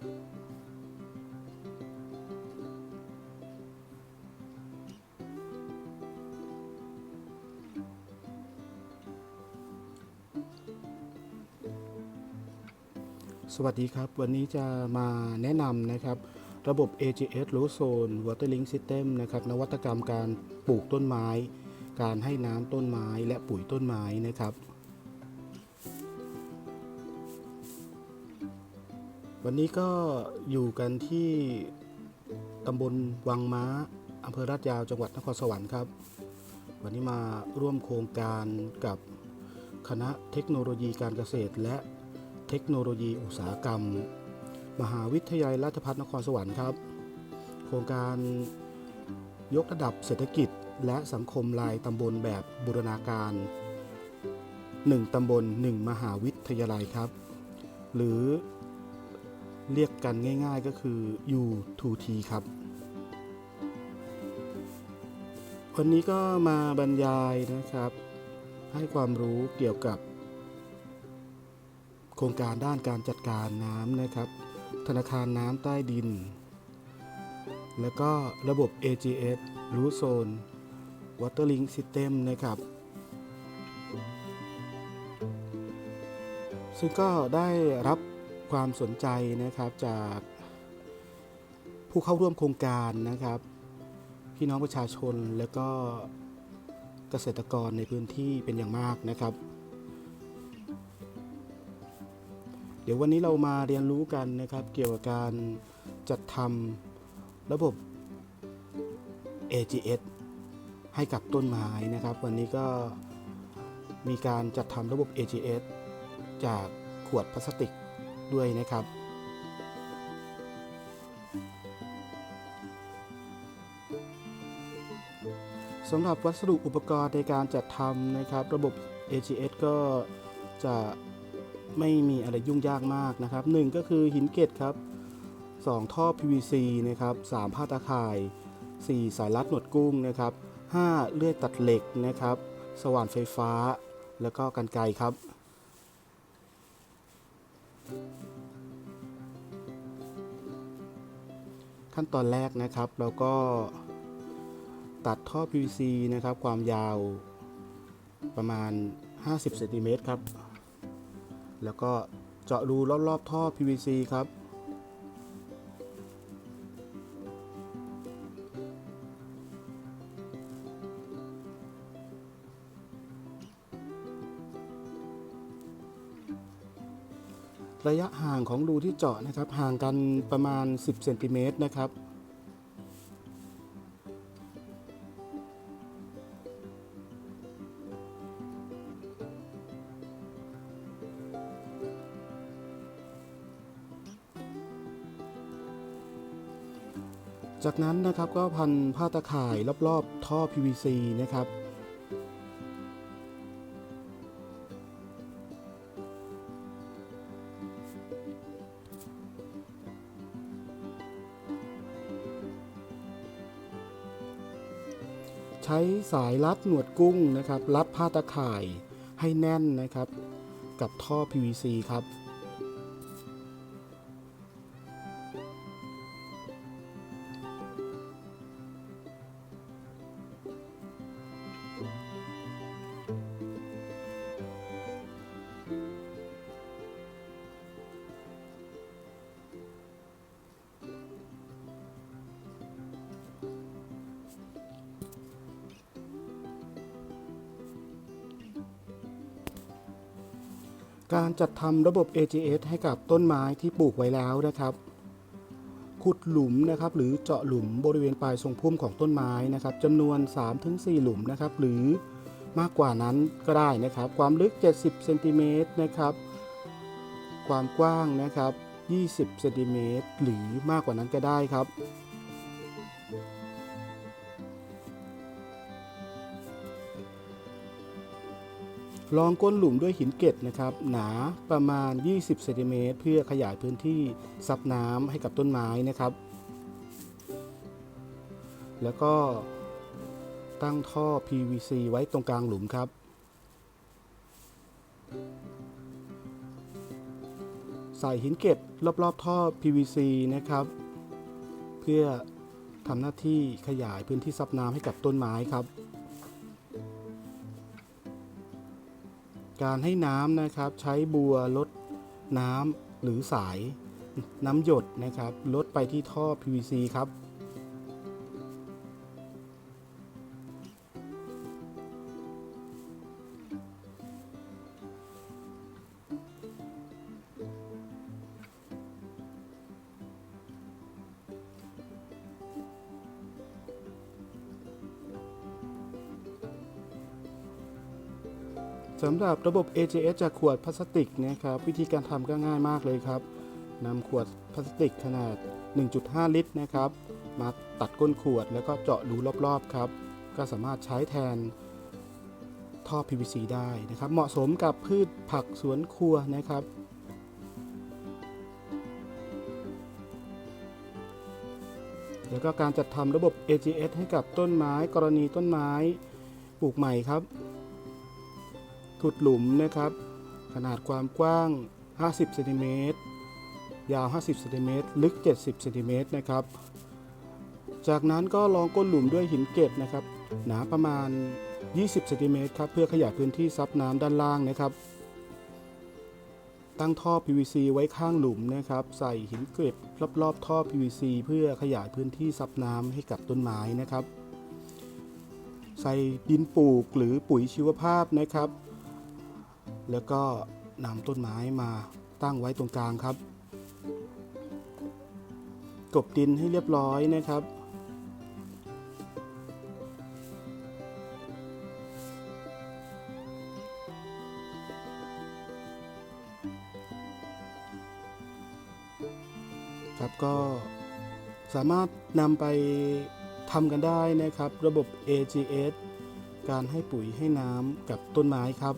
สวัสดีครับ วันนี้จะมาแนะนำนะครับ ระบบ AGS Root Zone Watering System นะครับ นวัตกรรมการปลูกต้นไม้ การให้น้ำต้นไม้และปุ๋ยต้นไม้นะครับ วันนี้ก็อยู่กันที่ตำบลวังม้าอำเภอราดยาวจังหวัดนครสวรรค์ครับ วันนี้มาร่วมโครงการกับคณะเทคโนโลยีการเกษตร และเทคโนโลยีอุตสาหกรรม มหาวิทยาลัยราชภัฏนครสวรรค์ครับ โครงการยกระดับเศรษฐกิจและสังคมรายตำบลแบบบูรณาการ 1ตำบล 1 มหาวิทยาลัยครับ หรือ เรียกกันง่ายๆก็คือ U2T ครับ วันนี้ก็มาบรรยายนะครับ ให้ความรู้เกี่ยวกับ โครงการด้านการจัดการน้ำนะครับ ธนาคารน้ำใต้ดิน แล้วก็ระบบ AGS Root Zone Watering System นะครับซึ่งก็ได้รับ ความสนใจนะครับจากผู้เข้าร่วมโครงการนะครับ พี่น้องประชาชนและก็เกษตรกรในพื้นที่เป็นอย่างมากนะครับ เดี๋ยววันนี้เรามาเรียนรู้กันนะครับ เกี่ยวกับการจัดทำระบบ AGS ให้กับต้นไม้นะครับ วันนี้ก็มีการจัดทำระบบ AGS จากขวดพลาสติก ด้วยนะครับ สำหรับวัสดุอุปกรณ์ในการจัดทำนะครับ ระบบ AGS ก็จะไม่มีอะไรยุ่งยากมากนะครับ 1 ก็คือหินเกตครับ 2 ท่อ PVC นะครับ 3 ผ้าตาข่าย 4 สายรัดหนวดกุ้งนะครับ 5 เลื่อยตัดเหล็กนะครับ สว่านไฟฟ้า แล้วก็กันไกครับ ขั้นตอนแรกนะครับเราก็ตัดท่อ PVC นะครับ ความยาวประมาณ 50เซนติเมตรครับ แล้วก็เจาะรูรอบๆท่อ PVC ครับ ระยะห่างของรูที่เจาะนะครับ ห่างกันประมาณ 10เซนติเมตรนะครับจากนั้นนะครับก็พันผ้าตะข่ายรอบๆ ท่อ PVC นะครับ ใช้สายรัดหนวดกุ้งนะครับ รัดผ้าตะข่ายให้แน่นนะครับ กับท่อ PVC ครับ การจัดทำระบบ AGS ให้กับต้นไม้ที่ปลูกไว้แล้วนะครับ ขุดหลุมนะครับหรือเจาะหลุมบริเวณปลายทรงพุ่มของต้นไม้นะครับจำนวน 3-4 หลุมนะครับหรือมากกว่านั้นก็ได้นะครับ ความลึก 70เซนติเมตรนะครับ ความกว้างนะครับ 20เซนติเมตรหรือมากกว่านั้นก็ได้ครับ รองก้นหลุมด้วยหินเกล็ดนะครับ หนาประมาณ 20เซนติเมตรเพื่อขยายพื้นที่ซับน้ำให้กับต้นไม้นะครับ แล้วก็ตั้งท่อ PVC ไว้ตรงกลางหลุมครับ ใส่หินเกล็ดรอบๆท่อ PVC นะครับ เพื่อทำหน้าที่ขยายพื้นที่ซับน้ำให้กับต้นไม้ครับ การให้น้ำนะครับใช้บัวลดน้ำหรือสายน้ำหยดนะครับลดไปที่ท่อ PVC ครับ สำหรับระบบ AJS จากขวดพลาสติกนะครับ วิธีการทำก็ง่ายมากเลยครับนำขวดพลาสติกขนาด 1.5 ลิตรนะครับ มาตัดก้นขวดแล้วก็เจาะรูรอบๆครับ ก็สามารถใช้แทนท่อ PVC ได้นะครับ เหมาะสมกับพืชผักสวนครัวนะครับ แล้วก็การจัดทำระบบ AGS ให้กับต้นไม้กรณีต้นไม้ปลูกใหม่ครับ ขุดหลุมนะครับ ขนาดความกว้าง 50เซนติเมตรยาว 50เซนติเมตรลึก 70เซนติเมตรนะครับ จากนั้นก็รองก้นหลุมด้วยหินเกล็ดนะครับ หนาประมาณ 20เซนติเมตรครับ เพื่อขยายพื้นที่ซับน้ำด้านล่างนะครับ ตั้งท่อ PVC ไว้ข้างหลุมนะครับ ใส่หินเกล็ดรอบๆ ท่อ PVC เพื่อขยายพื้นที่ซับน้ำให้กับต้นไม้นะครับ ใส่ดินปลูกหรือปุ๋ยชีวภาพนะครับ แล้วก็นำต้นไม้มาตั้งไว้ตรงกลางครับ กบดินให้เรียบร้อยนะครับ ครับก็สามารถนำไปทำกันได้นะครับ ระบบ AGS การให้ปุ๋ยให้น้ำกับต้นไม้ครับ